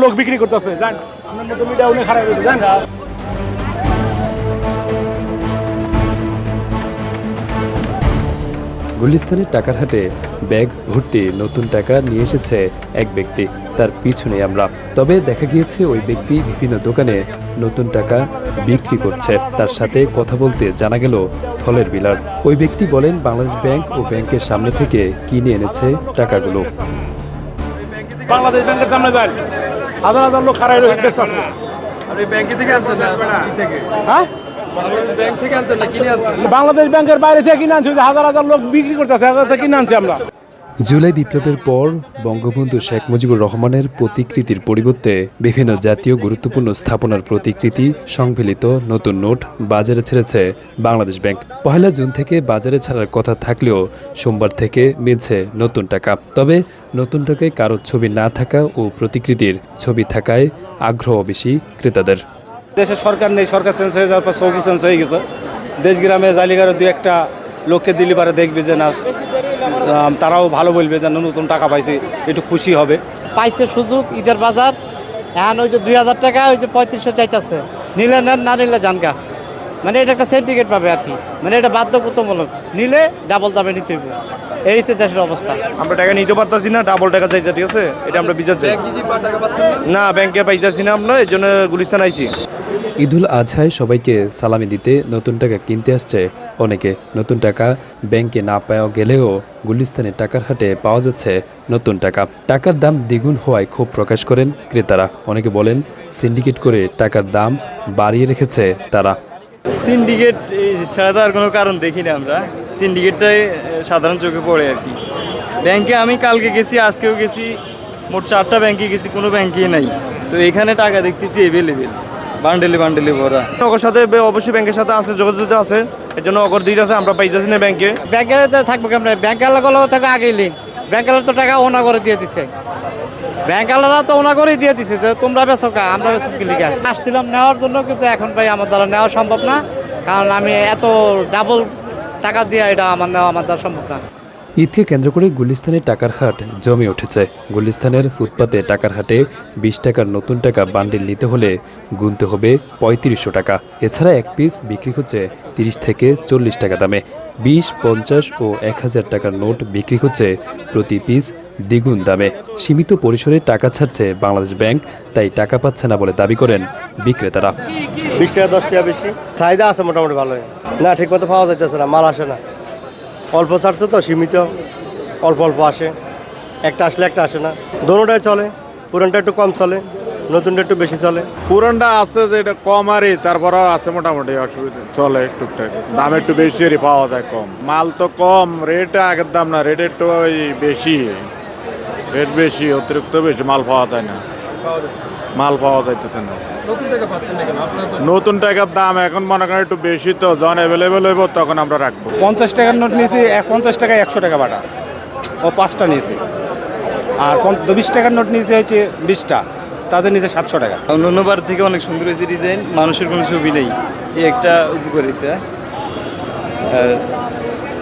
লোক বিক্রি গুলিস্তানের টাকার হাটে ব্যাগ ভর্তি নতুন টাকা নিয়ে এসেছে এক ব্যক্তি। তার পিছনে আমরা। তবে দেখা গিয়েছে ওই ব্যক্তি বিভিন্ন দোকানে নতুন টাকা বিক্রি করছে। তার সাথে কথা বলতে জানা গেল থলের বিলার। ওই ব্যক্তি বলেন, বাংলাদেশ ব্যাংক ও ব্যাংকের সামনে থেকে কিনে এনেছে টাকাগুলো। বাংলাদেশ ব্যাংকের সামনে যান হাজার হাজার লোক খারাপ রয়েছে ব্যস্ত কি থেকে হ্যাঁ? বাংলাদেশ ব্যাংকের বাইরে থেকে কিনে আনছি হাজার হাজার লোক বিক্রি করতেছে হাজার থেকে কিনে আনছি আমরা। জুলাই বিপ্লবের পর বঙ্গবন্ধু শেখ মুজিবুর রহমানের প্রতিকৃতির পরিবর্তে বিভিন্ন জাতীয় গুরুত্বপূর্ণ স্থাপনার প্রতিকৃতি সংমিলিত নতুন নোট বাজারে ছেড়েছে বাংলাদেশ ব্যাংক। পহেলা জুন থেকে বাজারে ছাড়ার কথা থাকলেও সোমবার থেকে মিলছে নতুন টাকা। তবে নতুন টাকায় কারোর ছবি না থাকা ও প্রতিকৃতির ছবি থাকায় আগ্রহ বেশি ক্রেতাদের। দেশের সরকার নেই, সরকার চেঞ্জ হয়ে যাওয়ার পর সবু চেঞ্জ হয়ে গেছে। দেশ গ্রামে জালিগারে দু একটা লোককে দিলে পারে দেখবে যে না তারাও ভালো বলবে যে নতুন টাকা পাইছে একটু খুশি হবে। পাইছে সুযোগ ঈদের বাজার। এখন ওই যে দুই হাজার টাকা ওই যে পঁয়ত্রিশশো চাইতেছে। নিলে নেন না নিলে জানগা মানে এটা একটা সেন্টিকেট পাবে আর কি। মানে এটা বাধ্যগতমূলক নিলে ডাবল দামে নিতে হবে এই হচ্ছে দেশের অবস্থা। আমরা টাকা নিতে পারতাছি না ডাবল টাকা চাইতে ঠিক আছে? এটা আমরা বিচার চাই। ব্যাংক যদি পা টাকা পাচ্ছেন না? না ব্যাংকে পাইতাছি না আমরা এই জন্য গুলিস্তান আইছি। ঈদুল আজহায় সবাইকে সালামি দিতে নতুন টাকা কিনতে আসছে। অনেকে নতুন টাকা ব্যাংকে না পাওয়া গেলেও গুলিস্তানের টাকার হাটে পাওয়া যাচ্ছে নতুন টাকা। টাকার দাম দ্বিগুণ হওয়ায় ক্ষোভ প্রকাশ করেন ক্রেতারা। অনেকে বলেন, সিন্ডিকেট করে টাকার দাম বাড়িয়ে রেখেছে তারা। সিন্ডিকেট ছাড়া তো আর কোনো কারণ দেখি না আমরা। সিন্ডিকেটটাই সাধারণ চোখে পড়ে আর কি। ব্যাংকে আমি কালকে গেছি, আজকেও গেছি, মোট চারটা ব্যাংকে গেছি, কোনো ব্যাংকেই নাই। তো এখানে টাকা দেখতেছি এভেলেবেল বান্ডেলে বান্ডেলে ভরা। অগর সাথে অবশ্যই ব্যাংকের সাথে আছে যোগাযোগ আছে। এর জন্য অগর দিতে আছে আমরা পাইতাছি না ব্যাংকে ব্যাংকে থাকব কেমন? ব্যাংক আলাগুলো থেকে আগেই লিঙ্ক ব্যাংক তো টাকা ওনা করে দিয়ে দিছে। ব্যাংক আলারা তো ওনা করেই দিয়ে দিছে যে তোমরা বেসো কা আমরা বেসো কি লিখা আসছিলাম নেওয়ার জন্য কিন্তু এখন ভাই আমার দ্বারা নেওয়া সম্ভব না। কারণ আমি এত ডাবল টাকা দিয়ে এটা আমার নেওয়া আমার দ্বারা সম্ভব না। ঈদকে কেন্দ্র করে গুলিস্তানের টাকার হাট জমে উঠেছে। গুলিস্তানের ফুটপাতে টাকার হাটে বিশ টাকার নতুন টাকা বান্ডিল নিতে হলে গুনতে হবে পঁয়ত্রিশশো টাকা। এছাড়া এক পিস বিক্রি হচ্ছে তিরিশ থেকে চল্লিশ টাকা দামে। বিশ, পঞ্চাশ ও এক হাজার টাকার নোট বিক্রি হচ্ছে প্রতি পিস দ্বিগুণ দামে। সীমিত পরিসরে টাকা ছাড়ছে বাংলাদেশ ব্যাংক, তাই টাকা পাচ্ছে না বলে দাবি করেন বিক্রেতারা। বিশ টাকা, দশ টাকা বেশি। চাহিদা আছে মোটামুটি ভালোই। না ঠিক মতো পাওয়া যাইতেছে না, মাল আসে না। অল্প ছাড়ছে তো, সীমিত। অল্প অল্প আসে। একটা আসলে একটা আসে না। দোনোটাই চলে, পুরানটা একটু কম চলে, নতুনটা একটু বেশি চলে। পুরনটা আছে যে এটা কম আরই তারপরেও আছে মোটামুটি অসুবিধা। চলে টুকটাক দাম একটু বেশি আরই পাওয়া যায় কম। মাল তো কম, রেট আগের দাম না, রেট একটু ওই বেশি। রেট বেশি, অতিরিক্ত বেশি মাল পাওয়া যায় না। মাল পাওয়া যাইতেছে না। নতুন টাকা টাকার দাম এখন মনে করেন একটু বেশি তো যখন অ্যাভেলেবেল হইব তখন আমরা রাখব। পঞ্চাশ টাকার নোট নিয়েছি এক পঞ্চাশ টাকায় একশো টাকা বাটা। ও পাঁচটা নিয়েছি। আর পঞ্চ- বিশ টাকার নোট নিয়েছি হচ্ছে বিশটা তাদের নিচে সাতশো টাকা। অন্যবার থেকে অনেক সুন্দর হয়েছে ডিজাইন মানুষের কোনো ছবি নেই। এই একটা উপকারিতা। আর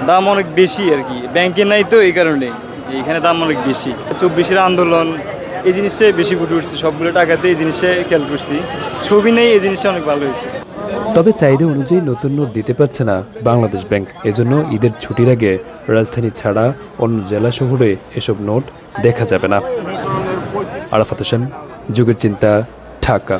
দাম অনেক বেশি আর কি। ব্যাংকে নাই তো এই কারণে। এইখানে দাম অনেক বেশি। চব্বিশের আন্দোলন এই জিনিসটাই বেশি ফুটে উঠছে। সবগুলো টাকাতে এই জিনিসটাই খেয়াল করছি। ছবি নেই, এই জিনিসটা অনেক ভালো হয়েছে। তবে চাহিদা অনুযায়ী নতুন নোট দিতে পারছে না বাংলাদেশ ব্যাংক। এজন্য ঈদের ছুটির আগে রাজধানী ছাড়া অন্য জেলা শহরে এসব নোট দেখা যাবে না। আরাফাত হোসেন, যুগের চিন্তা, ঢাকা।